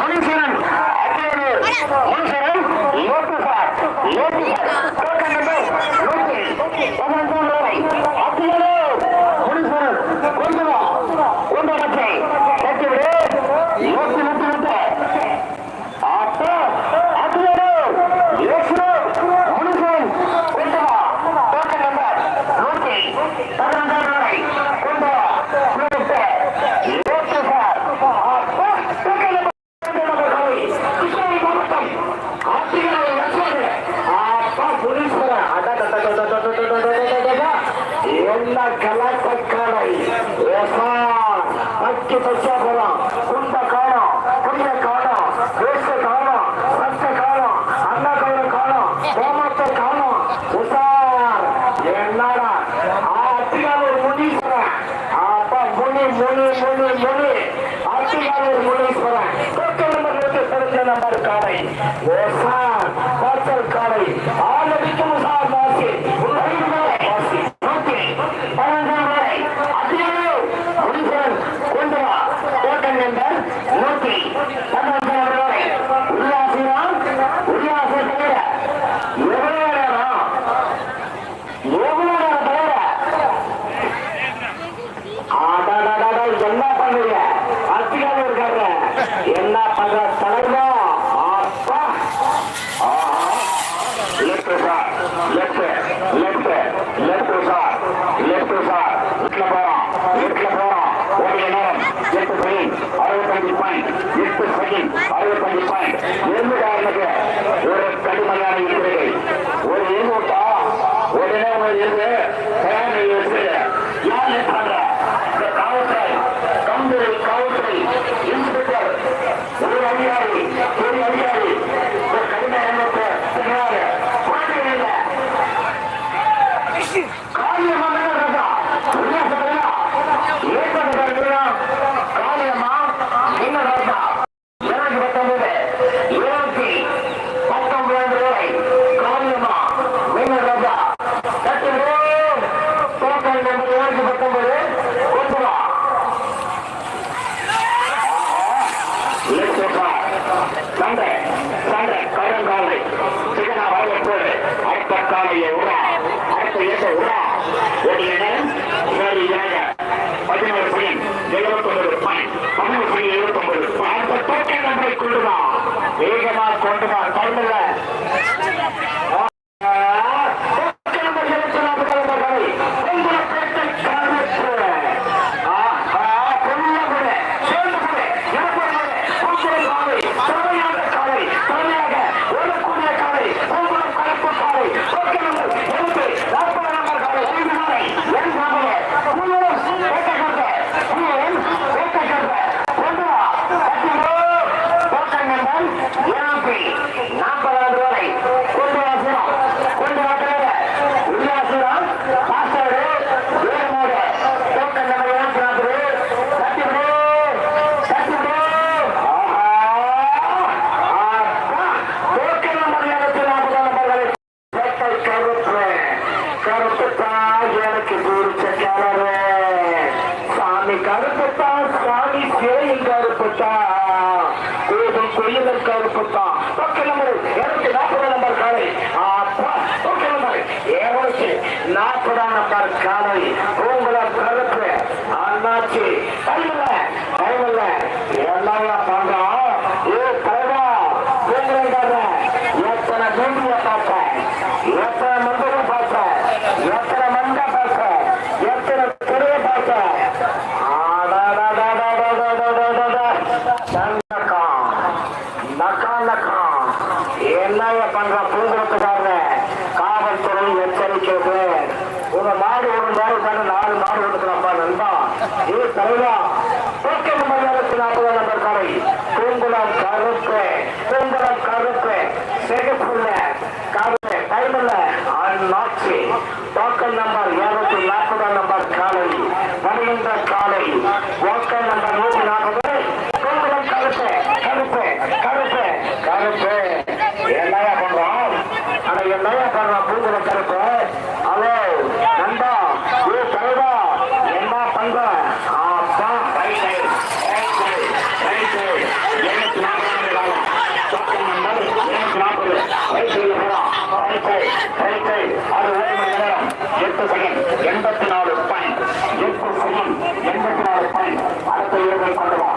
மனுஷன் அக்கி பச்சா போலாம் குண்ட காலம் புரிய காலம் வேஷ காலம் சத்த காலம் அண்ண கால காலம் கோமத்த காலம் உசார் என்னடா ஆ அத்திகால ஒரு முனீஸ்வரன் அப்பா முனி முனி முனி முனி எல்லா பல தளர்வா சண்டை சண்டை கருங்காலை சிகனா வரவேற்போடு அடுத்த காலையை உரா அடுத்த இயக்க உரா ஒரு இடம் ஒரு இலக பதினோரு பணி எழுபத்தொன்பது பணி பதினோரு பணி எழுபத்தொன்பது அடுத்த தோற்ற நம்பரை கொண்டுதான் வேகமா கொண்டுதான் தள்ளுங்க கருப்பத்தா சுவாமி சிறையில் கருப்பத்தா கோபம் கொய்யதற்கு கருப்பத்தா ஓகே நம்பர் இருநூத்தி நாற்பது நம்பர் காலை. Okay number. இருநூத்தி நாற்பதாம் நம்பர் காலை. உங்களோட கருப்பு. அண்ணாச்சி டைம் இல்லை டைம் இல்லை இரண்டாயிரம் அநியாய பண்ற பூங்குளத்து சார்ந்த காவல்துறை எச்சரிக்கிறது உங்க மாடு ஒரு நேரம் தானே நாலு மாடு கொடுக்குறப்பா நண்பா. இது தலைவா தூக்கம் மரியாதைக்கு நாற்பதாம் நம்பர் காலை பூங்குளம் கருப்பு பூங்குளம் கருப்பு. சிகப்புள்ள கருப்பு. டைம்ல அண்ணாச்சி. டோக்கன் நம்பர் இருநூத்தி நாற்பதாம் நம்பர் காலை. வருகின்ற காலை. வலது ரைட் சைடு அது ஒரு மணி நேரம் எட்டு செகண்ட் எண்பத்தி நாலு பாயிண்ட் அடுத்த இரவு கொண்டு வா.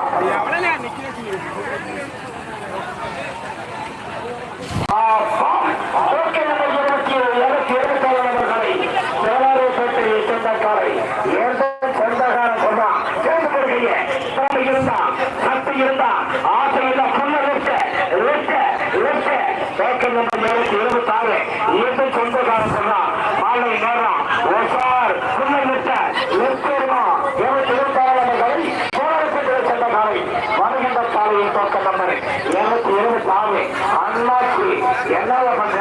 இருபத்தி சாமி அண்ணாச்சி என்னவா பண்ற?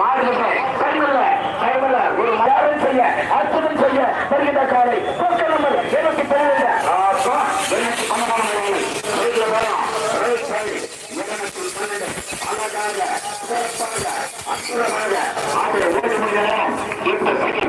மாறுகிட்ட கைமில்ல கைமில்ல ஒரு மரியாதை செய்ய அற்புதம் செய்ய வருகின்ற காலை டோக்கன் நம்பர் இருபத்தி பன்னிரண்டு அழகாக சிறப்பாக அற்புதமாக ஓடி